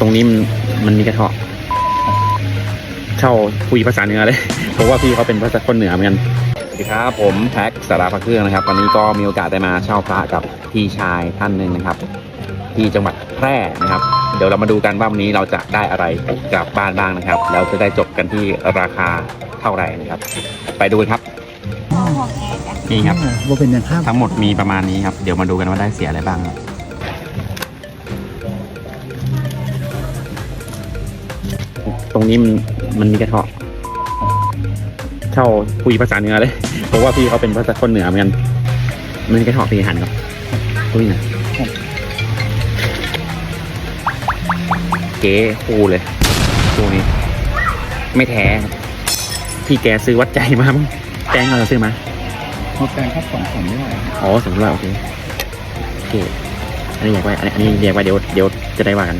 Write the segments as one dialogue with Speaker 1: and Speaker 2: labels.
Speaker 1: ตรงนี้มันมันมีกระเทาะเช่าคุยภาษาเหนือเลยเพราะว่าพี่เขาเป็นภาษาคนเหนือเหมือนกันสวัสดีครับผมแพ็คสาราพระเครื่องนะครับวันนี้ก็มีโอกาสได้มาเช่าพระกับพี่ชายท่านหนึ่งนะครับ ที่จังหวัดแพร่นะครับ เดี๋ยวเรามาดูกันว่าวันนี้เราจะได้อะไรกลับบ้านบ้างนะครับ แล้วจะได้จบกันที่ราคาเท่าไหร่นะครับ ไปดูกันครับนี่ครับ
Speaker 2: ว่าเป็นอย่างข้าม
Speaker 1: ทั้งหมดมีประมาณนี้ครับ เดี๋ยวมาดูกันว่าได้เสียอะไรบ้างครับ ตรงนี้มันมันมีกระเทาะเช่าคุยภาษาเหนือเลยเพราะว่าพี่เขาเป็นภาษาคนเหนือเหมือนกันมันมีกระเทาะตีหันครับคุยนะเก๋คู่เลยคู่นี้ ไม่แท้ครับพี่แกซื้อวัดใจมามั้งแจ้งเราซื้อมา
Speaker 2: มาแปลงครับสองผมไม่ไหว
Speaker 1: อ๋อสมมติว่าโอเคโอเคอันนี้อยากไว้อันนี้อันนี้เรียกไว้เดี๋ยวเดี๋ยวจะได้ว่ากัน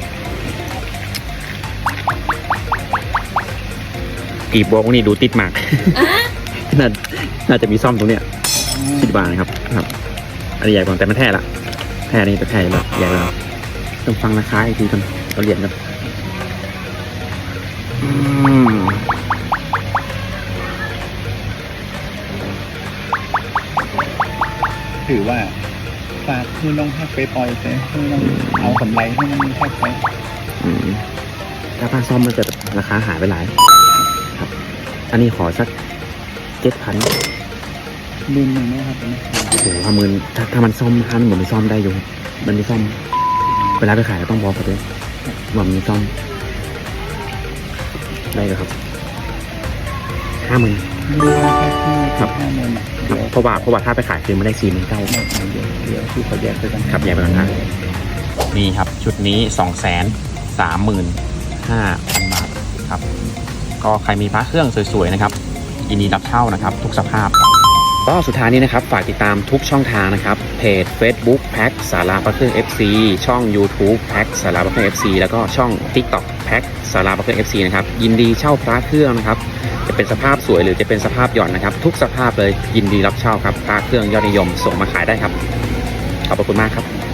Speaker 1: กีบบัวพวกนี้ดูติดมาก น่าน่าจะมีซ่อมตรงเนี้ยคิดว่านะครับครับ อันนี้ใหญ่กว่าแต่ไม่แท้ละแท้นี่เป็นแท้แบบใหญ่แล้วต้องฟังราคาอีกทีก่อนเราเหรียญกันอืม
Speaker 2: ถือว่าฝากคือน้องให้ไปปล่อยไปคือน้องเอากำไรให้มันแค่ไป
Speaker 1: อืมถ้าผ้าซ่อมมันจะราคาหายไปหลาย ครับ อันนี้ขอสักเจ็ดพัน
Speaker 2: ลืมหนึ่งนะครับอันนี้
Speaker 1: โอ้โหห้าหมื่นถ้าถ้ามันซ่อมถ้ามันเหมือนมันซ่อมได้อยู่ มันไม่ซ่อม เวลาไปขายก็ต้องบอกเขาด้วยว่ามันมีซ่อม ได้เลยครับห้าหมื่น
Speaker 2: ลืมแค่ที่
Speaker 1: ครับ
Speaker 2: ห้าเงินอะเดี๋ยว
Speaker 1: เพราะว่าเพราะว่าถ้าไปขายคือมันได้สี่หมื่นเก้า
Speaker 2: ไม่เอาเดี๋ยวเดี๋ยวที่เขาแยกไปกัน
Speaker 1: ครับแยกไปก่อนนะนี่ครับ ชุดนี้สองแสนสามหมื่นห้าพันบาทครับ ก็ใครมีพระเครื่องสวยๆนะครับยินดีรับเช่านะครับ ทุกสภาพ ก็สุดท้ายนี้นะครับ ฝากติดตามทุกช่องทางนะครับ เพจ Facebook แพ็คสาราพระเครื่อง FC ช่อง YouTube แพ็คสาราพระเครื่อง FC แล้วก็ช่อง TikTok แพ็คสาราพระเครื่อง FC นะครับยินดีเช่าพระเครื่องนะครับจะเป็นสภาพสวยหรือจะเป็นสภาพหย่อนนะครับ ทุกสภาพเลยยินดีรับเช่าครับพระเครื่องยอดนิยมส่งมาขายได้ครับขอบพระคุณมากครับ